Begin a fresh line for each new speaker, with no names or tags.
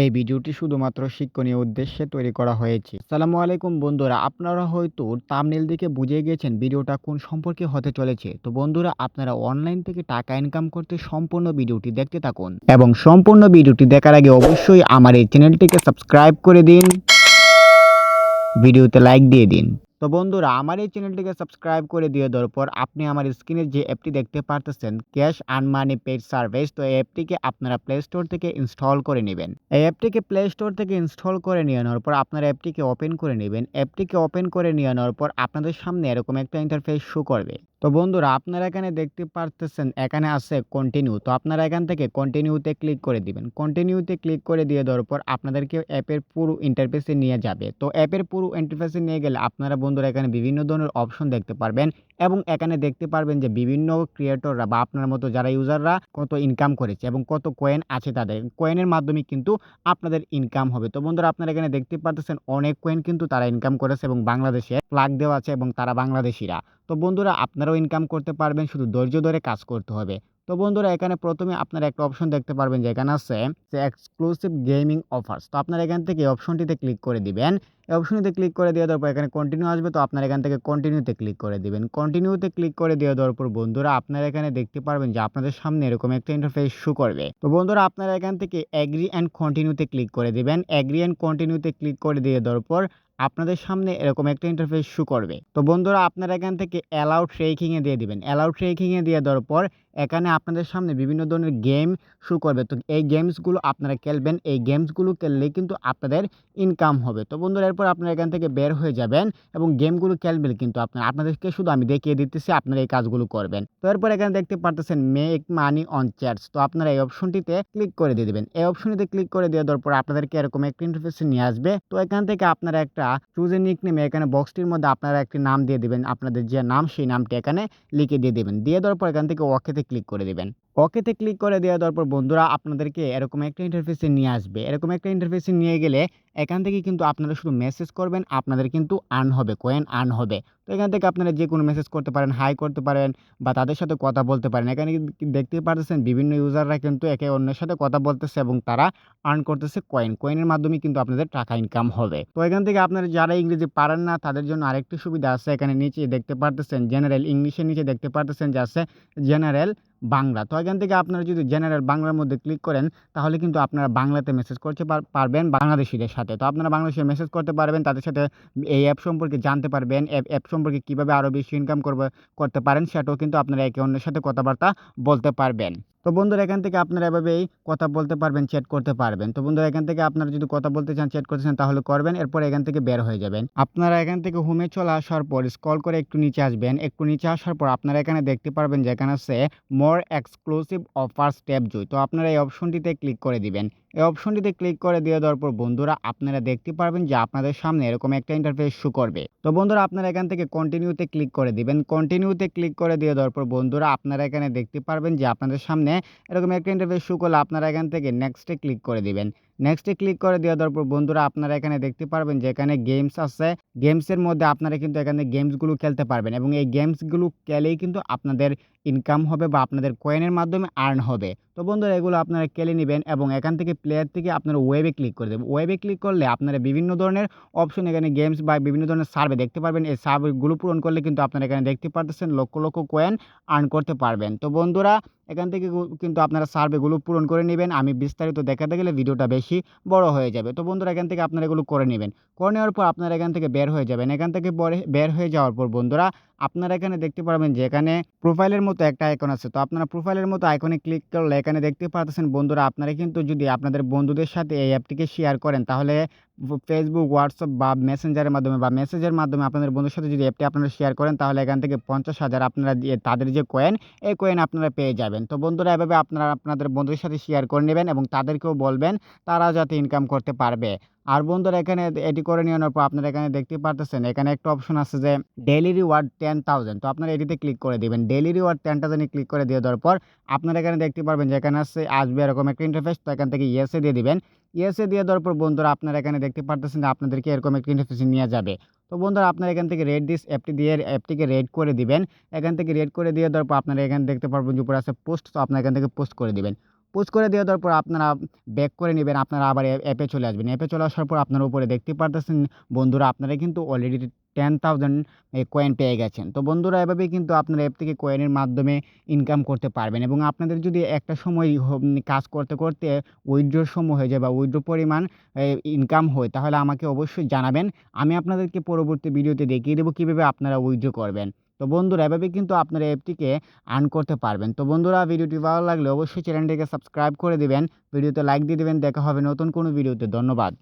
এই ভিডিওটি শুধুমাত্র শিক্ষণীয় উদ্দেশ্যে তৈরি করা হয়েছে। আসসালামু আলাইকুম বন্ধুরা, আপনারা হয়তো তামনেল দেখে বুঝে গেছেন ভিডিওটা কোন সম্পর্কে হতে চলেছে। তো বন্ধুরা আপনারা অনলাইন থেকে টাকা ইনকাম করতে সম্পূর্ণ ভিডিওটি দেখতে থাকুন এবং সম্পূর্ণ ভিডিওটি দেখার আগে অবশ্যই আমার এই চ্যানেলটিকে সাবস্ক্রাইব করে দিন, ভিডিওতে লাইক দিয়ে দিন। তো বন্ধুরা, আমার এই চ্যানেলটিকে সাবস্ক্রাইব করে দিয়ে দেওয়ার পর আপনি আমার স্ক্রিনে যে অ্যাপটি দেখতে পারতেছেন, cash earn money paid service, তো এই অ্যাপটিকে আপনারা প্লে স্টোর থেকে ইনস্টল করে নেবেন। এই অ্যাপটিকে প্লে স্টোর থেকে ইনস্টল করে নিয়ে নেওয়ার পর আপনারা অ্যাপটিকে ওপেন করে নেবেন। অ্যাপটিকে ওপেন করে নিয়ে নেওয়ার পর আপনাদের সামনে এরকম একটা ইন্টারফেস শো করবে। তো বন্ধুরা, আপনারা এখানে দেখতে পারতেছেন, এখানে আছে কন্টিনিউ তো আপনারা এখান থেকে কন্টিনিউতে ক্লিক করে দিবেন। কন্টিনিউতে ক্লিক করে দিয়ে দেওয়ার পর আপনাদেরকে অ্যাপের পুরো ইন্টারফেসে নিয়ে যাবে। তো অ্যাপের পুরো ইন্টারফেসে নিয়ে গেলে আপনারা বন্ধুরা এখানে বিভিন্ন ধরনের অপশন দেখতে পারবেন এবং এখানে দেখতে পারবেন যে বিভিন্ন ক্রিয়েটররা বা আপনার মতো যারা ইউজাররা কত ইনকাম করেছে এবং কত কয়েন আছে তাদের। কয়েনের মাধ্যমে কিন্তু আপনাদের ইনকাম হবে। তো বন্ধুরা, আপনারা এখানে দেখতে পারতেছেন, অনেক কয়েন কিন্তু তারা ইনকাম করেছে এবং বাংলাদেশে ফ্ল্যাগ দেওয়া আছে এবং তারা বাংলাদেশিরা। তো বন্ধুরা আপনারাও ইনকাম করতে পারবেন, শুধু ধৈর্য ধরে কাজ করতে হবে। তো বন্ধুরা এখানে প্রথমে আপনারা একটা অপশন দেখতে পারবেন যে এখানে আছে যে এক্সক্লুসিভ গেমিং অফার্স তো আপনারা এখান থেকে অপশনটিতে ক্লিক করে দিবেন। এই অপশনটিতে ক্লিক করে দিয়ে দেওয়ার পর এখানে কন্টিনিউ আসবে, তো আপনারা এখান থেকে কন্টিনিউতে ক্লিক করে দিবেন। কন্টিনিউতে ক্লিক করে দিয়ে দেওয়ার পর বন্ধুরা আপনারা এখানে দেখতে পারবেন যে আপনাদের সামনে এরকম একটা ইন্টারফেস শু করবে। তো বন্ধুরা আপনারা এখান থেকে অ্যাগ্রি অ্যান্ড কন্টিনিউতে ক্লিক করে দিবেন। অ্যাগ্রি অ্যান্ড কন্টিনিউতে ক্লিক করে দিয়ে দেওয়ার পর আপনাদের সামনে এরকম একটা ইন্টারফেস শো করবে। তো বন্ধুরা, আপনারা এখান থেকে অ্যালাউ ট্রেকিংয়ে দিয়ে দিবেন। অ্যালাউ ট্রেকিংয়ে দিয়ে দেওয়ার পর এখানে আপনাদের সামনে বিভিন্ন ধরনের গেম শু করবে। তো এই গেমসগুলো আপনারা খেলবেন। এই গেমসগুলো খেললে কিন্তু আপনাদের ইনকাম হবে। তো বন্ধুরা, এরপর আপনারা এখান থেকে বের হয়ে যাবেন এবং গেমগুলো খেলবেন কিন্তু আপনার। আপনাদেরকে শুধু আমি দেখিয়ে দিতেছি, আপনারা এই কাজগুলো করবেন। তো এরপর এখানে দেখতে পারতেছেন মেক মানি অন চ্যাটস তো আপনারা এই অপশনটিতে ক্লিক করে দিয়ে দেবেন। এই অপশনটিতে ক্লিক করে দেওয়ার পর আপনাদেরকে এরকম একটা ইন্টারফেসে নিয়ে আসবে। তো এখান থেকে আপনারা একটা চুজ চুজে নিক নেমে এখানে বক্সটির মধ্যে আপনারা একটি নাম দিয়ে দেবেন। আপনাদের যে নাম, সেই নামটি এখানে লিখে দিয়ে দেবেন। দিয়ে দেওয়ার পর এখান থেকে ওকেতে ক্লিক করে দেবেন। ওকেতে ক্লিক করে দেওয়া দেওয়ার পর বন্ধুরা আপনাদেরকে এরকম একটা ইন্টারফেসে নিয়ে আসবে। এরকম একটা ইন্টারফেসে নিয়ে গেলে এখান থেকে কিন্তু আপনারা শুধু মেসেজ করবেন, আপনাদের কিন্তু আর্ন হবে কয়েন আর্ন হবে। তো এখান থেকে আপনারা যে কোনো মেসেজ করতে পারেন হাই করতে পারেন বা তাদের সাথে কথা বলতে পারেন। এখানে দেখতে পারতেছেন, বিভিন্ন ইউজাররা কিন্তু একে অন্যের সাথে কথা বলতেছে এবং তারা আর্ন করতেছে কয়েন কয়েনের মাধ্যমে কিন্তু আপনাদের টাকা ইনকাম হবে। তো এখান থেকে আপনারা যারা ইংরেজি পারেন না, তাদের জন্য আরেকটি সুবিধা আছে। এখানে নিচে দেখতে পারতেছেন জেনারেল ইংলিশের নিচে দেখতে পারতেছেন যে আছে জেনারেল বাংলা। তো এখান থেকে আপনারা যদি জেনারেল বাংলার মধ্যে ক্লিক করেন, তাহলে কিন্তু আপনারা বাংলাতে মেসেজ করতে পারবেন বাংলাদেশিদের সাথে। তো আপনারা বাংলাদেশে মেসেজ করতে পারবেন, তাদের সাথে এই অ্যাপ সম্পর্কে জানতে পারবেন অ্যাপ সম্পর্কে কীভাবে আরও বেশি ইনকাম করবে, করতে পারেন, সেটাও কিন্তু আপনারা একে অন্যের সাথে কথাবার্তা বলতে পারবেন। তো বন্ধুরা, এখান থেকে আপনারা এভাবেই কথা বলতে পারবেন চ্যাট করতে পারবেন। তো বন্ধুরা, এখান থেকে আপনারা যদি কথা বলতে চান চ্যাট করতে চান, তাহলে করবেন, এরপর এখান থেকে বের হয়ে যাবেন। আপনারা এখান থেকে হোমে চলে আসার পর স্কল করে একটু নিচে আসবেন। একটু নিচে আসার পর আপনারা এখানে দেখতে পারবেন, যেখানে আছে মোর এক্সক্লুসিভ অফার ট্যাব জুই। তো আপনারা এই অপশনটিতে ক্লিক করে দিবেন। এই অপশনটিতে ক্লিক করে দিয়ে দেওয়ার পর বন্ধুরা আপনারা দেখতে পারবেন যে আপনাদের সামনে এরকম একটা ইন্টারফেস শু করবে। তো বন্ধুরা আপনারা এখান থেকে কন্টিনিউতে ক্লিক করে দিবেন। কন্টিনিউতে ক্লিক করে দিয়ে দেওয়ার পর বন্ধুরা আপনারা এখানে দেখতে পারবেন যে আপনাদের সামনে এরকম একটা ইন্টারফেস শু করলে আপনারা এখান থেকে নেক্সটে ক্লিক করে দিবেন। নেক্সটে ক্লিক করে দেওয়া দেওয়ার পর বন্ধুরা আপনারা এখানে দেখতে পারবেন যে এখানে গেমস আছে। গেমসের মধ্যে আপনারা কিন্তু এখানে গেমসগুলো খেলতে পারবেন এবং এই গেমসগুলো খেলেই কিন্তু আপনাদের ইনকাম হবে বা আপনাদের কয়েনের মাধ্যমে আর্ন হবে। তো বন্ধুরা এগুলো আপনারা কেলে নেবেন এবং এখান থেকে প্লেয়ার থেকে আপনারা ওয়েবে ক্লিক করে দেবেন। ওয়েবে ক্লিক করলে আপনারা বিভিন্ন ধরনের অপশন এখানে গেমস বা বিভিন্ন ধরনের সার্ভে দেখতে পারবেন। এই সার্ভেগুলো পূরণ করলে কিন্তু আপনারা এখানে দেখতে পারতেছেন লক্ষ লক্ষ কয়েন আর্ন করতে পারবেন। তো বন্ধুরা এখান থেকে কিন্তু আপনারা সার্ভেগুলো পূরণ করে নেবেন। আমি বিস্তারিত দেখাতে গেলে ভিডিওটা বেশি বড় হয়ে যাবে। তো বন্ধুরা, এখান থেকে আপনারা এগুলো করে নেবেন। করে নেওয়ার পর আপনারা এখান থেকে বের হয়ে যাবেন। এখান থেকে বের হয়ে যাওয়ার পর বন্ধুরা আপনারা এখানে দেখতে পারবেন যে এখানে প্রোফাইলের মতো একটা আইকন আছে। তো আপনারা প্রোফাইলের মতো আইকনে ক্লিক করলে এখানে দেখতে পাচ্ছেন বন্ধুরা, আপনারা কিন্তু যদি আপনাদের বন্ধুদের সাথে এই অ্যাপটিকে শেয়ার করেন, তাহলে ফেসবুক হোয়াটসঅ্যাপ বা মেসেঞ্জারের মাধ্যমে বা মেসেজের মাধ্যমে আপনাদের বন্ধুর সাথে যদি অ্যাপটি আপনারা শেয়ার করেন, তাহলে এখান থেকে পঞ্চাশ হাজার আপনারা তাদের যে কয়েন এই কয়েন আপনারা পেয়ে যাবেন। তো বন্ধুরা, এভাবে আপনারা আপনাদের বন্ধুদের সাথে শেয়ার করে নেবেন এবং তাদেরকেও বলবেন তারা যাতে ইনকাম করতে পারবে। আর বন্ধুরা এখানে এটি করে নেওয়ার পর আপনারা এখানে দেখতে পারতেছেন, এখানে একটা অপশন আছে যে ডেলি রিওয়ার্ড টেন থাউজেন্ড তো আপনারা এটিতে ক্লিক করে দেবেন। ডেলি রিওয়ার্ড টেন থাউজেন্ডে ক্লিক করে দিয়ে দেওয়ার পর আপনারা এখানে দেখতে পারবেন যে এখানে আসছে আসবে এরকম একটা ইন্টারফেস তো এখান থেকে ইয়েসে দিয়ে দিবেন। ইয়েসে দিয়ে দেওয়ার পর বন্ধুরা আপনারা এখানে দেখতে পারতেছেন যে আপনাদেরকে এরকম একটা ইন্টারফেসে নিয়ে যাবে। তো বন্ধুরা আপনারা এখান থেকে রেড দিস অ্যাপটি দিয়ে অ্যাপটিকে রেড করে দিবেন। এখান থেকে রেড করে দিয়ে দেওয়ার পর আপনারা এখানে দেখতে পারবেন যে উপরে আছে পোস্ট তো আপনারা এখান থেকে পোস্ট করে দিবেন। পোস্ট করে দিয়ে দেওয়ার পর আপনারা ব্যাক করে নেবেন, আপনারা আবার অ্যাপে চলে আসবেন। অ্যাপে চলে আসার পর আপনারা উপরে দেখতে পারতেছেন, বন্ধুরা আপনারা কিন্তু অলরেডি টেন থাউজেন্ড কয়েন পেয়ে গেছেন। তো বন্ধুরা এভাবেই কিন্তু আপনারা অ্যাপ থেকে কয়েনের মাধ্যমে ইনকাম করতে পারবেন এবং আপনাদের যদি একটা সময় কাজ করতে করতে উইথড্রোর সময় হয়ে যায় বা উইড্রো পরিমাণ ইনকাম হয়, তাহলে আমাকে অবশ্যই জানাবেন। আমি আপনাদেরকে পরবর্তী ভিডিওতে দেখিয়ে দেবো কীভাবে আপনারা উইড্রো করবেন। তো বন্ধুরা, এভাবে কিন্তু আপনারা অ্যাপটিকে আর্ন করতে পারবেন। তো বন্ধুরা, ভিডিওটি ভালো লাগলে অবশ্যই চ্যানেলটিকে সাবস্ক্রাইব করে দেবেন। ভিডিওতে লাইক দিয়ে দেবেন। দেখা হবে নতুন কোনো ভিডিওতে। ধন্যবাদ।